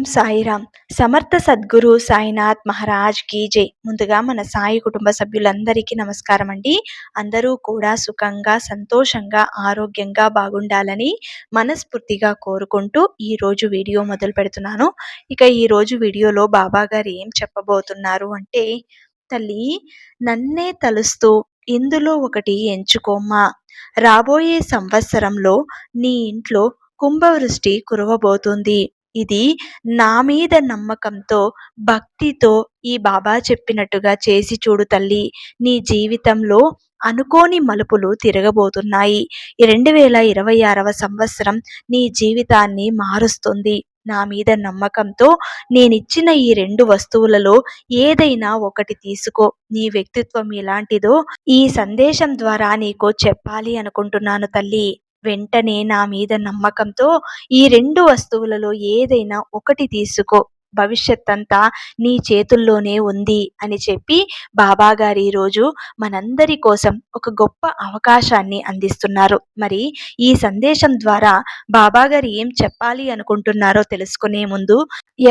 ఓం సాయిరామ్. సమర్థ సద్గురు సాయినాథ్ మహారాజ్ కీ జై. ముందుగా మన సాయి కుటుంబ సభ్యులందరికీ నమస్కారం అండి. అందరూ కూడా సుఖంగా సంతోషంగా ఆరోగ్యంగా బాగుండాలని మనస్ఫూర్తిగా కోరుకుంటూ ఈ రోజు వీడియో మొదలు పెడుతున్నాను. ఇక ఈ రోజు వీడియోలో బాబా గారు ఏం చెప్పబోతున్నారు అంటే తల్లి నన్నే తలుస్తూ ఇందులో ఒకటి ఎంచుకోమ్మా. రాబోయే సంవత్సరంలో నీ ఇంట్లో కుంభవృష్టి కురవబోతుంది. ఇది నా మీద నమ్మకంతో భక్తితో ఈ బాబా చెప్పినట్టుగా చేసి చూడు తల్లి నీ జీవితంలో అనుకోని మలుపులు తిరగబోతున్నాయి. రెండు వేల ఇరవై ఆరవ సంవత్సరం నీ జీవితాన్ని మారుస్తుంది. నా మీద నమ్మకంతో నేనిచ్చిన ఈ రెండు వస్తువులలో ఏదైనా ఒకటి తీసుకో. నీ వ్యక్తిత్వం ఎలాంటిదో ఈ సందేశం ద్వారా నీకు చెప్పాలి అనుకుంటున్నాను తల్లి. వెంటనే నా మీద నమ్మకంతో ఈ రెండు వస్తువులలో ఏదైనా ఒకటి తీసుకో. భవిష్యత్ అంతా నీ చేతుల్లోనే ఉంది అని చెప్పి బాబాగారు ఈరోజు మనందరి కోసం ఒక గొప్ప అవకాశాన్ని అందిస్తున్నారు. మరి ఈ సందేశం ద్వారా బాబాగారు ఏం చెప్పాలి అనుకుంటున్నారో తెలుసుకునే ముందు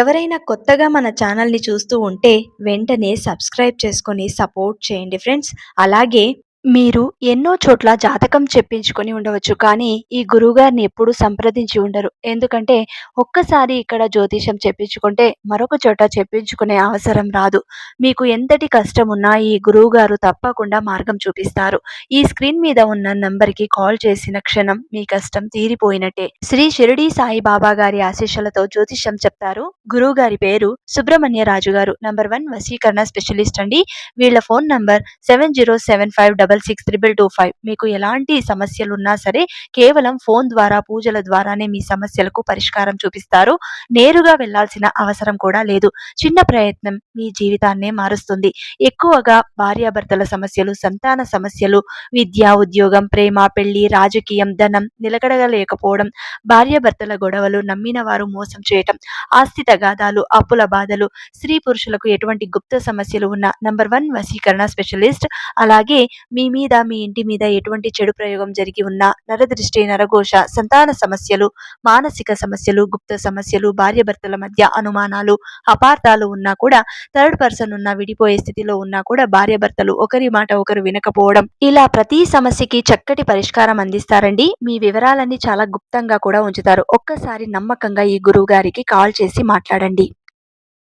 ఎవరైనా కొత్తగా మన ఛానల్ని చూస్తూ ఉంటే వెంటనే సబ్స్క్రైబ్ చేసుకొని సపోర్ట్ చేయండి ఫ్రెండ్స్. అలాగే మీరు ఎన్నో చోట్ల జాతకం చెప్పించుకొని ఉండవచ్చు కానీ ఈ గురువుగారిని ఎప్పుడూ సంప్రదించి ఉండరు. ఎందుకంటే ఒక్కసారి ఇక్కడ జ్యోతిషం చెప్పించుకుంటే మరొక చోట చెప్పించుకునే అవసరం రాదు. మీకు ఎంతటి కష్టం ఉన్నా ఈ గురువు గారు తప్పకుండా మార్గం చూపిస్తారు. ఈ స్క్రీన్ మీద ఉన్న నంబర్కి కాల్ చేసిన క్షణం మీ కష్టం తీరిపోయినట్టే. శ్రీ షిరిడి సాయి బాబా గారి ఆశీస్సులతో జ్యోతిషం చెప్తారు. గురువు గారి పేరు సుబ్రహ్మణ్య రాజు గారు నంబర్ వన్ వసీకరణ స్పెషలిస్ట్ అండి. వీళ్ళ phone number seven zero seven five double six triple two five మీకు ఎలాంటి సమస్యలు ఉన్నా సరే కేవలం ఫోన్ ద్వారా పూజల ద్వారానే మీ సమస్యలకు పరిష్కారం చూపిస్తారు. నేరుగా వెళ్ళాల్సిన అవసరం కూడా లేదు. చిన్న ప్రయత్నం మీ జీవితాన్నే మారుస్తుంది. ఎక్కువగా భార్యాభర్తల సమస్యలు సంతాన సమస్యలు విద్య ఉద్యోగం ప్రేమ పెళ్ళి రాజకీయం ధనం నిలకడగలేకపోవడం భార్యాభర్తల గొడవలు నమ్మిన వారు మోసం చేయటం ఆస్తి తగాదాలు అప్పుల బాధలు స్త్రీ పురుషులకు ఎటువంటి గుప్త సమస్యలు ఉన్న నంబర్ వన్ వశీకరణ స్పెషలిస్ట్ అలాగే మీ మీద మీ ఇంటి మీద ఎటువంటి చెడు ప్రయోగం జరిగి ఉన్నా నరదృష్టి నరఘోష సంతాన సమస్యలు మానసిక సమస్యలు గుప్త సమస్యలు భార్యభర్తల మధ్య అనుమానాలు అపార్థాలు ఉన్నా కూడా థర్డ్ పర్సన్ ఉన్న విడిపోయే స్థితిలో ఉన్నా కూడా భార్యభర్తలు ఒకరి మాట ఒకరు వినకపోవడం. ఇలా ప్రతి సమస్యకి చక్కటి పరిష్కారం అందిస్తారండి. మీ వివరాలన్నీ చాలా గుప్తంగా కూడా ఉంచుతారు. ఒక్కసారి నమ్మకంగా ఈ గురువు గారికి కాల్ చేసి మాట్లాడండి.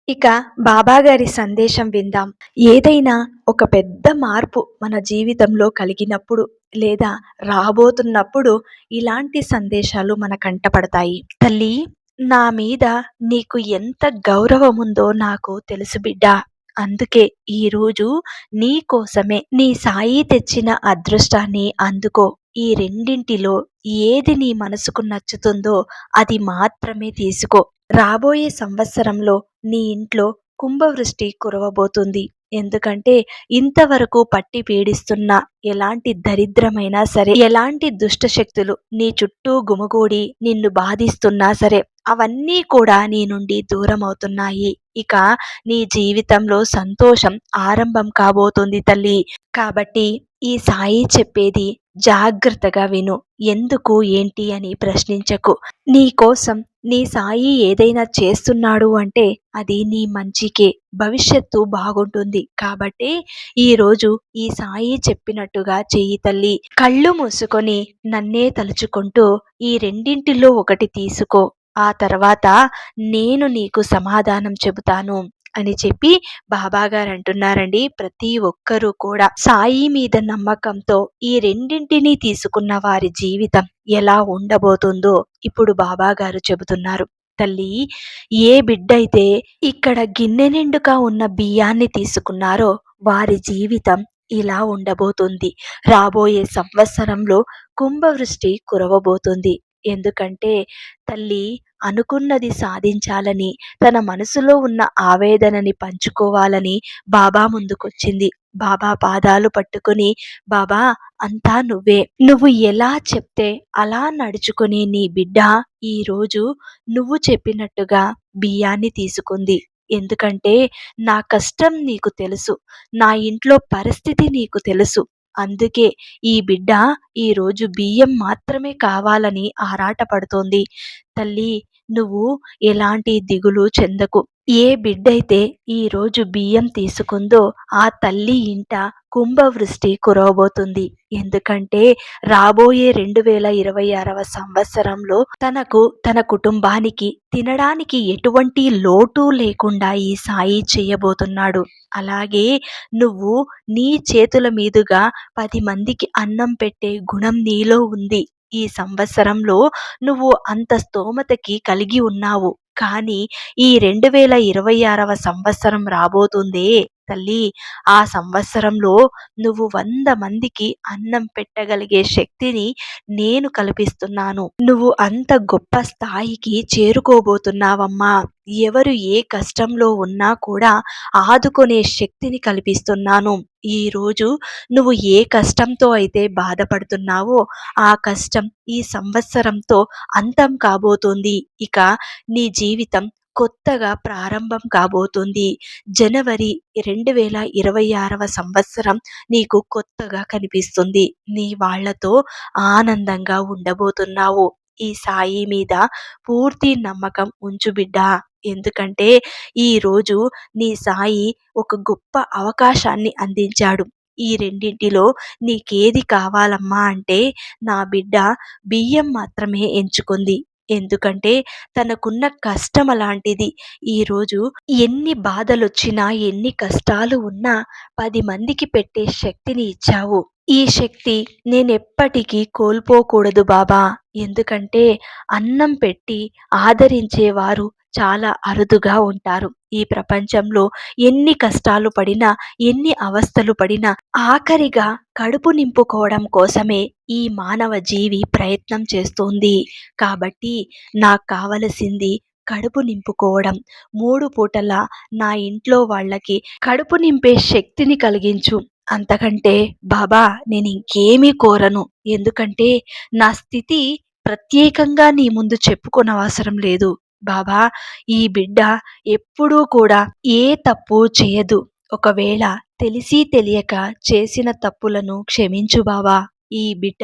ఇక బాబాగారి సందేశం విందాం. ఏదైనా ఒక పెద్ద మార్పు మన జీవితంలో కలిగినప్పుడు లేదా రాబోతున్నప్పుడు ఇలాంటి సందేశాలు మన కంటపడతాయి తల్లి నా మీద నీకు ఎంత గౌరవం ఉందో నాకు తెలుసు బిడ్డ. అందుకే ఈరోజు నీ కోసమే నీ సాయి తెచ్చిన అదృష్టాన్ని అందుకో. ఈ రెండింటిలో ఏది నీ మనసుకు నచ్చుతుందో అది మాత్రమే తీసుకో. రాబోయే సంవత్సరంలో నీ ఇంట్లో కుంభవృష్టి కురవబోతుంది. ఎందుకంటే ఇంతవరకు పట్టి పీడిస్తున్న ఎలాంటి దరిద్రమైనా సరే ఎలాంటి దుష్ట శక్తులు నీ చుట్టూ గుమగూడి నిన్ను బాధిస్తున్నా సరే అవన్నీ కూడా నీ నుండి దూరం అవుతున్నాయి ఇక నీ జీవితంలో సంతోషం ఆరంభం కాబోతుంది తల్లి. కాబట్టి ఈ సాయి చెప్పేది జాగ్రత్తగా విను. ఎందుకు ఏంటి అని ప్రశ్నించకు. నీ కోసం నీ సాయి ఏదైనా చేస్తున్నాడు అంటే అది నీ మంచికే. భవిష్యత్తు బాగుంటుంది. కాబట్టి ఈరోజు ఈ సాయి చెప్పినట్టుగా చెయ్యి తల్లి. కళ్ళు మూసుకొని నన్నే తలుచుకుంటూ ఈ రెండింటిలో ఒకటి తీసుకో. ఆ తర్వాత నేను నీకు సమాధానం చెబుతాను. అని చెప్పి బాబాగారు అంటున్నారండి ప్రతి ఒక్కరూ కూడా సాయి మీద నమ్మకంతో ఈ రెండింటినీ తీసుకున్న వారి జీవితం ఎలా ఉండబోతుందో ఇప్పుడు బాబాగారు చెబుతున్నారు. తల్లి ఏ బిడ్డైతే ఇక్కడ గిన్నె నిండుగా ఉన్న బియ్యాన్ని తీసుకున్నారో వారి జీవితం ఇలా ఉండబోతుంది. రాబోయే సంవత్సరంలో కుంభవృష్టి కురవబోతుంది. ఎందుకంటే తల్లి అనుకున్నది సాధించాలని తన మనసులో ఉన్న ఆవేదనని పంచుకోవాలని బాబా ముందుకొచ్చింది. బాబా పాదాలు పట్టుకుని బాబా అంతా నువ్వే. నువ్వు ఎలా చెప్తే అలా నడుచుకుని నీ బిడ్డ ఈరోజు నువ్వు చెప్పినట్టుగా బియ్యాన్ని తీసుకుంది. ఎందుకంటే నా కష్టం నీకు తెలుసు. నా ఇంట్లో పరిస్థితి నీకు తెలుసు. అందుకే ఈ బిడ్డ ఈరోజు బియ్యం మాత్రమే కావాలని ఆరాటపడుతోంది. తల్లి నువ్వు ఎలాంటి దిగులు చెందకు. ఏ బిడ్డైతే ఈరోజు బియ్యం తీసుకుందో ఆ తల్లి ఇంట కుంభవృష్టి కురవబోతుంది. ఎందుకంటే రాబోయే రెండు వేల ఇరవై ఆరవ సంవత్సరంలో తనకు తన కుటుంబానికి తినడానికి ఎటువంటి లోటు లేకుండా ఈ సాయి చేయబోతున్నాడు. అలాగే నువ్వు నీ చేతుల మీదుగా పది మందికి అన్నం పెట్టే గుణం నీలో ఉంది. ఈ సంవత్సరంలో నువ్వు అంత స్తోమతకి కలిగి ఉన్నావు. కానీ ఈ రెండు వేల ఇరవై ఆరవ సంవత్సరం రాబోతుందే. తల్లి ఆ సంవత్సరంలో నువ్వు వంద మందికి అన్నం పెట్టగలిగే శక్తిని నేను కల్పిస్తున్నాను. నువ్వు అంత గొప్ప స్థాయికి చేరుకోబోతున్నావమ్మా. ఎవరు ఏ కష్టంలో ఉన్నా కూడా ఆదుకునే శక్తిని కల్పిస్తున్నాను. ఈరోజు నువ్వు ఏ కష్టంతో అయితే బాధపడుతున్నావో ఆ కష్టం ఈ సంవత్సరంతో అంతం కాబోతోంది. ఇక నీ జీవితం కొత్తగా ప్రారంభం కాబోతుంది. జనవరి రెండు వేల ఇరవై ఆరవ సంవత్సరం నీకు కొత్తగా కనిపిస్తుంది. నీ వాళ్ళతో ఆనందంగా ఉండబోతున్నావు. ఈ సాయి మీద పూర్తి నమ్మకం ఉంచు బిడ్డ. ఎందుకంటే ఈరోజు నీ సాయి ఒక గొప్ప అవకాశాన్ని అందించాడు. ఈ రెండింటిలో నీకేది కావాలమ్మా అంటే నా బిడ్డ బియ్యం మాత్రమే ఎంచుకుంది. ఎందుకంటే తనకున్న కష్టం అలాంటిది. ఈరోజు ఎన్ని బాధలు వచ్చినా ఎన్ని కష్టాలు ఉన్నా పది మందికి పెట్టే శక్తిని ఇచ్చావు. ఈ శక్తి నేను ఎప్పటికీ కోల్పోకూడదు బాబా. ఎందుకంటే అన్నం పెట్టి ఆదరించేవారు చాలా అరుదుగా ఉంటారు. ఈ ప్రపంచంలో ఎన్ని కష్టాలు పడినా ఎన్ని అవస్థలు పడినా ఆఖరిగా కడుపు నింపుకోవడం కోసమే ఈ మానవ జీవి ప్రయత్నం చేస్తోంది. కాబట్టి నాకు కావలసింది కడుపు నింపుకోవడం. మూడు పూటల నా ఇంట్లో వాళ్ళకి కడుపు నింపే శక్తిని కలిగించు. అంతకంటే బాబా నేను ఇంకేమీ కోరను. ఎందుకంటే నా స్థితి ప్రత్యేకంగా నీ ముందు చెప్పుకోనవసరం లేదు. బాబా ఈ బిడ్డ ఎప్పుడూ కూడా ఏ తప్పు చేయదు. ఒకవేళ తెలిసి తెలియక చేసిన తప్పులను క్షమించు బావా. ఈ బిడ్డ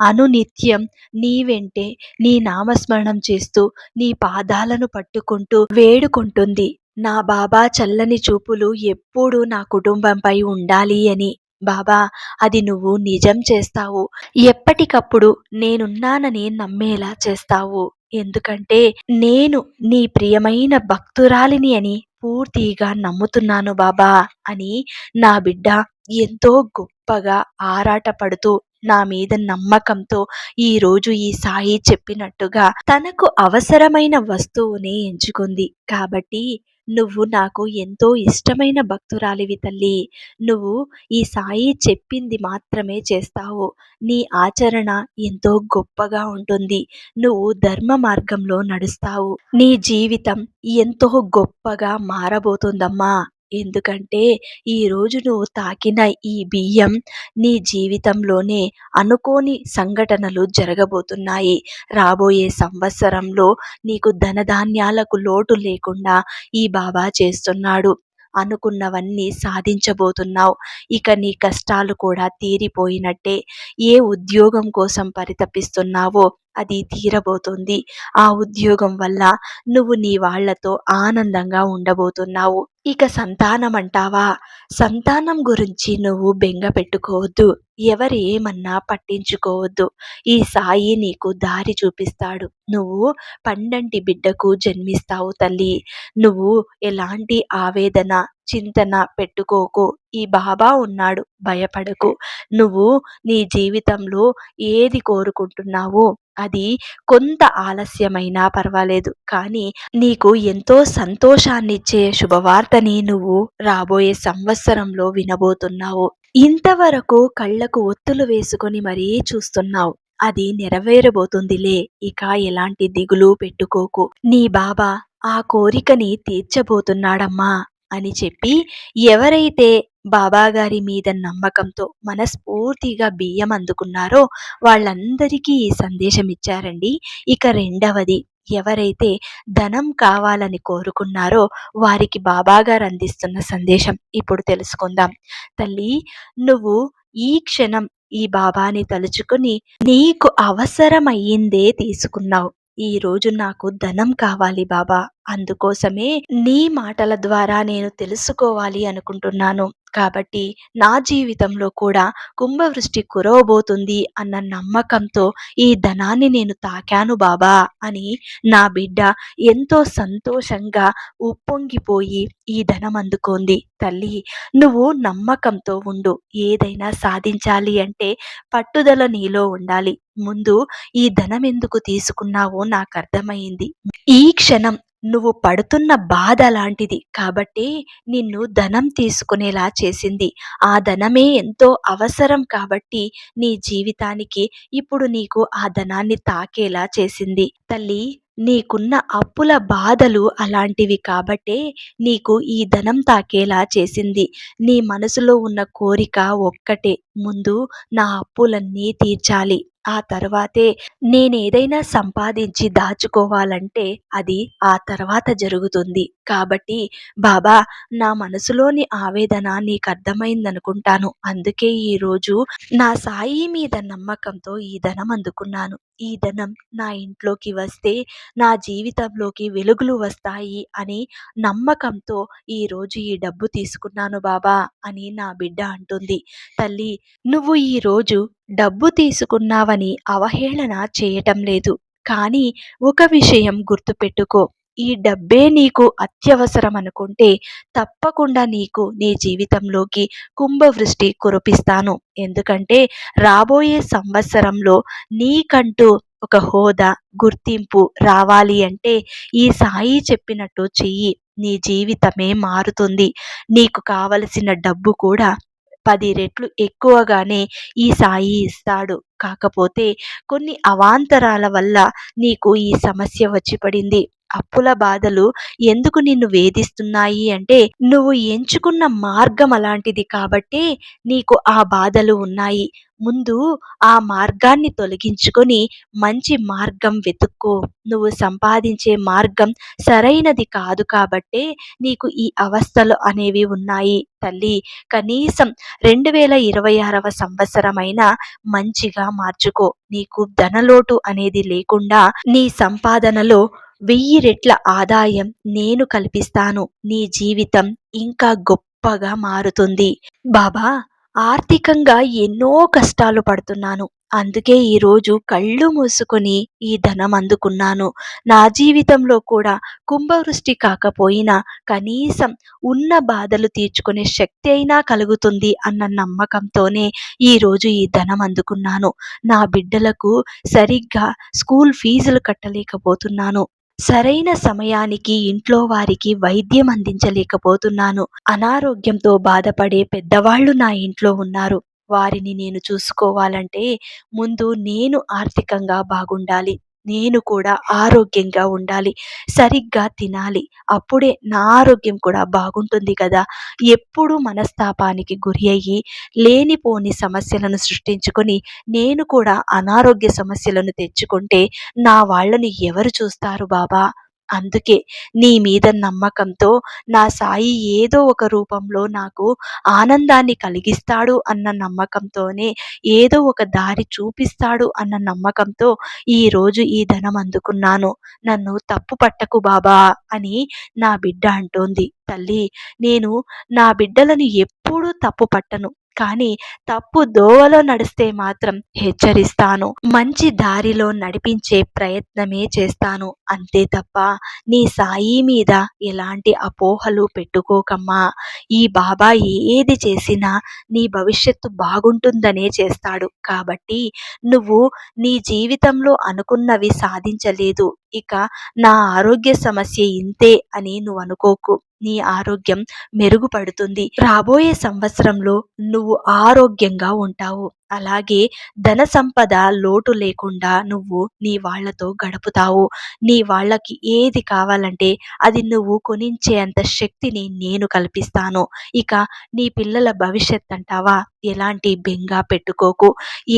అనునిత్యం నీ వెంటే నీ నామస్మరణం చేస్తూ నీ పాదాలను పట్టుకుంటూ వేడుకుంటుంది. నా బాబా చల్లని చూపులు ఎప్పుడూ నా కుటుంబంపై ఉండాలి అని బాబా అది నువ్వు నిజం చేస్తావు. ఎప్పటికప్పుడు నేనున్నానని నమ్మేలా చేస్తావు. ఎందుకంటే నేను నీ ప్రియమైన భక్తురాలిని అని పూర్తిగా నమ్ముతున్నాను బాబా అని నా బిడ్డ ఎంతో గొప్పగా ఆరాటపడుతూ నా మీద నమ్మకంతో ఈ రోజు ఈ సాయి చెప్పినట్టుగా తనకు అవసరమైన వస్తువుని ఎంచుకుంది. కాబట్టి నువ్వు నాకు ఎంతో ఇష్టమైన భక్తురాలివి తల్లి. నువ్వు ఈ సాయి చెప్పింది మాత్రమే చేస్తావు. నీ ఆచరణ ఎంతో గొప్పగా ఉంటుంది. నువ్వు ధర్మ మార్గంలో నడుస్తావు. నీ జీవితం ఎంతో గొప్పగా మారబోతుందమ్మా. ఎందుకంటే ఈరోజు నువ్వు తాకిన ఈ బియ్యం నీ జీవితంలోనే అనుకోని సంఘటనలు జరగబోతున్నాయి. రాబోయే సంవత్సరంలో నీకు ధనధాన్యాలకు లోటు లేకుండా ఈ బాబా చేస్తున్నాడు. అనుకున్నవన్నీ సాధించబోతున్నావు. ఇక నీ కష్టాలు కూడా తీరిపోయినట్టే. ఏ ఉద్యోగం కోసం పరితపిస్తున్నావో అది తీరబోతుంది. ఆ ఉద్యోగం వల్ల నువ్వు నీ వాళ్ళతో ఆనందంగా ఉండబోతున్నావు. ఇక సంతానం అంటావా? సంతానం గురించి నువ్వు బెంగ పెట్టుకోవద్దు. ఎవరు ఏమన్నా పట్టించుకోవద్దు. ఈ సాయి నీకు దారి చూపిస్తాడు. నువ్వు పండంటి బిడ్డకు జన్మిస్తావు తల్లి. నువ్వు ఎలాంటి ఆవేదన చింతన పెట్టుకోకు. ఈ బాబా ఉన్నాడు భయపడకు. నువ్వు నీ జీవితంలో ఏది కోరుకుంటున్నావో అది కొంత ఆలస్యమైనా పర్వాలేదు. కానీ నీకు ఎంతో సంతోషాన్నిచ్చే శుభవార్తని నువ్వు రాబోయే సంవత్సరంలో వినబోతున్నావు. ఇంతవరకు కళ్ళకు ఒత్తులు వేసుకొని మరీ చూస్తున్నావు. అది నెరవేరబోతుందిలే. ఇక ఎలాంటి దిగులు పెట్టుకోకు. నీ బాబా ఆ కోరికని తీర్చబోతున్నాడమ్మా. అని చెప్పి ఎవరైతే బాబాగారి మీద నమ్మకంతో మనస్ఫూర్తిగా బియ్యం అందుకున్నారో వాళ్ళందరికీ ఈ సందేశం ఇచ్చారండి. ఇక రెండవది ఎవరైతే ధనం కావాలని కోరుకున్నారో వారికి బాబాగారు అందిస్తున్న సందేశం ఇప్పుడు తెలుసుకుందాం. తల్లి నువ్వు ఈ క్షణం ఈ బాబాని తలుచుకుని నీకు అవసరమయ్యిందే తీసుకున్నావు. ఈరోజు నాకు ధనం కావాలి బాబా. అందుకోసమే నీ మాటల ద్వారా నేను తెలుసుకోవాలి అనుకుంటున్నాను. కాబట్టి నా జీవితంలో కూడా కుంభవృష్టి కురవబోతుంది అన్న నమ్మకంతో ఈ ధనాన్ని నేను తాకాను బాబా అని నా బిడ్డ ఎంతో సంతోషంగా ఉప్పొంగిపోయి ఈ ధనం అందుకోంది. తల్లి నువ్వు నమ్మకంతో ఉండు. ఏదైనా సాధించాలి అంటే పట్టుదల నీలో ఉండాలి. ముందు ఈ ధనం ఎందుకు తీసుకున్నావో నాకు అర్థమైంది. ఈ క్షణం నువ్వు పడుతున్న బాధ లాంటిది కాబట్టి నిన్ను ధనం తీసుకునేలా చేసింది. ఆ ధనమే ఎంతో అవసరం కాబట్టి నీ జీవితానికి ఇప్పుడు నీకు ఆ ధనాన్ని తాకేలా చేసింది. తల్లి నీకున్న అప్పుల బాధలు అలాంటివి కాబట్టే నీకు ఈ ధనం తాకేలా చేసింది. నీ మనసులో ఉన్న కోరిక ఒక్కటే. ముందు నా అప్పులన్నీ తీర్చాలి. ఆ తర్వాతే నేనేదైనా సంపాదించి దాచుకోవాలంటే అది ఆ తర్వాత జరుగుతుంది. కాబట్టి బాబా నా మనసులోని ఆవేదన నీకు అర్థమైందనుకుంటాను. అందుకే ఈరోజు నా సాయి మీద నమ్మకంతో ఈ ధనం అందుకున్నాను. ఈ ధనం నా ఇంట్లోకి వస్తే నా జీవితంలోకి వెలుగులు వస్తాయి అని నమ్మకంతో ఈరోజు ఈ డబ్బు తీసుకున్నాను బాబా అని నా బిడ్డ అంటుంది. తల్లి నువ్వు ఈరోజు డబ్బు తీసుకున్నావని అవహేళన చేయటం లేదు. కానీ ఒక విషయం గుర్తుపెట్టుకో. ఈ డబ్బే నీకు అత్యవసరం అనుకుంటే తప్పకుండా నీకు నీ జీవితంలోకి కుంభవృష్టి కురిపిస్తాను. ఎందుకంటే రాబోయే సంవత్సరంలో నీకంటూ ఒక హోదా గుర్తింపు రావాలి అంటే ఈ సాయి చెప్పినట్టు చెయ్యి. నీ జీవితమే మారుతుంది. నీకు కావలసిన డబ్బు కూడా పది రెట్లు ఎక్కువగానే ఈ సాయి ఇస్తాడు. కాకపోతే కొన్ని అవాంతరాల వల్ల నీకు ఈ సమస్య వచ్చి పడింది. అప్పుల బాధలు ఎందుకు నిన్ను వేధిస్తున్నాయి అంటే నువ్వు ఎంచుకున్న మార్గం అలాంటిది కాబట్టి నీకు ఆ బాధలు ఉన్నాయి. ముందు ఆ మార్గాన్ని తొలగించుకొని మంచి మార్గం వెతుక్కో. నువ్వు సంపాదించే మార్గం సరైనది కాదు కాబట్టే నీకు ఈ అవస్థలు అనేవి ఉన్నాయి. తల్లి కనీసం రెండు వేల ఇరవై ఆరవ సంవత్సరమైన మంచిగా మార్చుకో. నీకు ధనలోటు అనేది లేకుండా నీ సంపాదనలో వెయ్యి రెట్ల ఆదాయం నేను కల్పిస్తాను. నీ జీవితం ఇంకా గొప్పగా మారుతుంది. బాబా ఆర్థికంగా ఎన్నో కష్టాలు పడుతున్నాను. అందుకే ఈరోజు కళ్ళు మూసుకొని ఈ ధనం అందుకున్నాను. నా జీవితంలో కూడా కుంభవృష్టి కాకపోయినా కనీసం ఉన్న బాధలు తీర్చుకునే శక్తి అయినా కలుగుతుంది అన్న నమ్మకంతోనే ఈరోజు ఈ ధనం అందుకున్నాను. నా బిడ్డలకు సరిగ్గా స్కూల్ ఫీజులు కట్టలేకపోతున్నాను. సరైన సమయానికి ఇంట్లో వారికి వైద్యం అందించలేకపోతున్నాను. అనారోగ్యంతో బాధపడే పెద్దవాళ్ళు నా ఇంట్లో ఉన్నారు. వారిని నేను చూసుకోవాలంటే ముందు నేను ఆర్థికంగా బాగుండాలి. నేను కూడా ఆరోగ్యంగా ఉండాలి. సరిగ్గా తినాలి. అప్పుడే నా ఆరోగ్యం కూడా బాగుంటుంది కదా. ఎప్పుడు మనస్తాపానికి గురి అయ్యి లేనిపోని సమస్యలను సృష్టించుకొని నేను కూడా అనారోగ్య సమస్యలను తెచ్చుకుంటే నా వాళ్ళని ఎవరు చూస్తారు బాబా? అందుకే నీ మీద నమ్మకంతో నా సాయి ఏదో ఒక రూపంలో నాకు ఆనందాన్ని కలిగిస్తాడు అన్న నమ్మకంతోనే ఏదో ఒక దారి చూపిస్తాడు అన్న నమ్మకంతో ఈరోజు ఈ ధనం అందుకున్నాను. నన్ను తప్పు పట్టకు బాబా అని నా బిడ్డ అంటోంది. తల్లి నేను నా బిడ్డలను ఎప్పుడూ తప్పు పట్టను. కానీ తప్పు దోవలో నడిస్తే మాత్రం హెచ్చరిస్తాను. మంచి దారిలో నడిపించే ప్రయత్నమే చేస్తాను. అంతే తప్ప నీ సాయి మీద ఎలాంటి అపోహలు పెట్టుకోకమ్మా. ఈ బాబా ఏది చేసినా నీ భవిష్యత్తు బాగుంటుందనే చేస్తాడు. కాబట్టి నువ్వు నీ జీవితంలో అనుకున్నవి సాధించలేదు. ఇక నా ఆరోగ్య సమస్య ఇంతే అని నువ్వు అనుకోకు నీ ఆరోగ్యం మెరుగుపడుతుంది. రాబోయే సంవత్సరంలో నువ్వు ఆరోగ్యంగా ఉంటావు. అలాగే ధన సంపద లోటు లేకుండా నువ్వు నీ వాళ్ళతో గడుపుతావు. నీ వాళ్ళకి ఏది కావాలంటే అది నువ్వు కొనించే అంత శక్తిని నేను కల్పిస్తాను. ఇక నీ పిల్లల భవిష్యత్ అంటావా? ఎలాంటి బెంగా పెట్టుకోకు.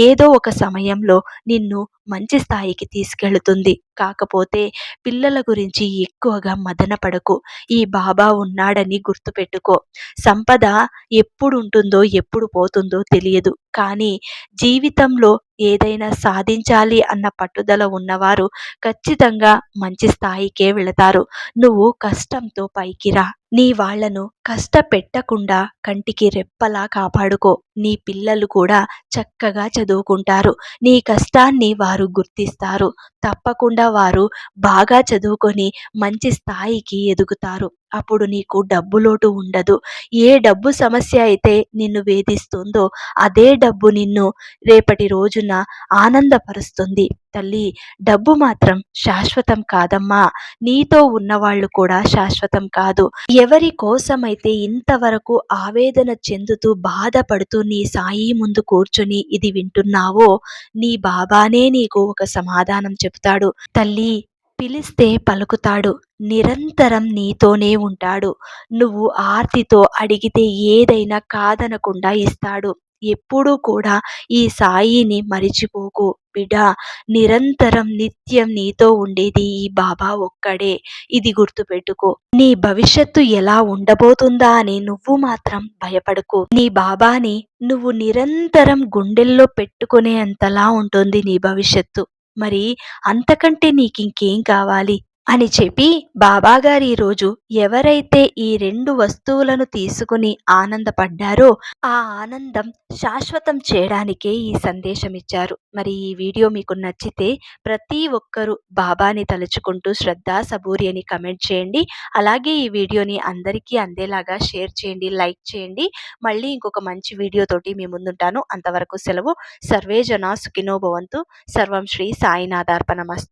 ఏదో ఒక సమయంలో నిన్ను మంచి స్థాయికి తీసుకెళ్తుంది. కాకపోతే పిల్లల గురించి ఎక్కువగా మదన పడకు. ఈ బాబా ఉన్నాడని గుర్తుపెట్టుకో. సంపద ఎప్పుడు ఉంటుందో ఎప్పుడు పోతుందో తెలియదు. కానీ జీవితంలో ఏదైనా సాధించాలి అన్న పట్టుదల ఉన్నవారు ఖచ్చితంగా మంచి స్థాయికే వెళతారు. నువ్వు కష్టంతో పైకి రా. నీ వాళ్ళను కష్టపెట్టకుండా కంటికి రెప్పలా కాపాడుకో. నీ పిల్లలు కూడా చక్కగా చదువుకుంటారు. నీ కష్టాన్ని వారు గుర్తిస్తారు. తప్పకుండా వారు బాగా చదువుకొని మంచి స్థాయికి ఎదుగుతారు. అప్పుడు నీకు డబ్బు లోటు ఉండదు. ఏ డబ్బు సమస్య అయితే నిన్ను వేధిస్తుందో అదే డబ్బు నిన్ను రేపటి రోజున ఆనందపరుస్తుంది. తల్లి డబ్బు మాత్రం శాశ్వతం కాదమ్మా. నీతో ఉన్నవాళ్ళు కూడా శాశ్వతం కాదు. ఎవరి కోసమైతే ఇంతవరకు ఆవేదన చెందుతూ బాధపడుతూ నీ సాయి ముందు కూర్చుని ఇది వింటున్నావో నీ బాబానే నీకు ఒక సమాధానం చెప్తాడు తల్లి పిలిస్తే పలుకుతాడు. నిరంతరం నీతోనే ఉంటాడు. నువ్వు ఆర్తితో అడిగితే ఏదైనా కాదనకుండా ఇస్తాడు. ఎప్పుడూ కూడా ఈ సాయిని మరిచిపోకు. బిడ్డ నిరంతరం నిత్యం నీతో ఉండేది ఈ బాబా ఒక్కడే. ఇది గుర్తుపెట్టుకో. నీ భవిష్యత్తు ఎలా ఉండబోతుందా అని నువ్వు మాత్రం భయపడకు. నీ బాబాని నువ్వు నిరంతరం గుండెల్లో పెట్టుకునే అంతలా ఉంటుంది నీ భవిష్యత్తు. మరి అంతకంటే నీకింకేం కావాలి? అని చెప్పి బాబాగారు ఈరోజు ఎవరైతే ఈ రెండు వస్తువులను తీసుకుని ఆనందపడ్డారో ఆ ఆనందం శాశ్వతం చేయడానికే ఈ సందేశం ఇచ్చారు. మరి ఈ వీడియో మీకు నచ్చితే ప్రతి ఒక్కరూ బాబాని తలుచుకుంటూ శ్రద్ధ సబూరి అని కమెంట్ చేయండి. అలాగే ఈ వీడియోని అందరికీ అందేలాగా షేర్ చేయండి లైక్ చేయండి. మళ్ళీ ఇంకొక మంచి వీడియోతోటి మీ ముందుంటాను. అంతవరకు సెలవు. సర్వే జనా సుఖినో భవంతు. సర్వం శ్రీ సాయినాథార్పణమస్తు.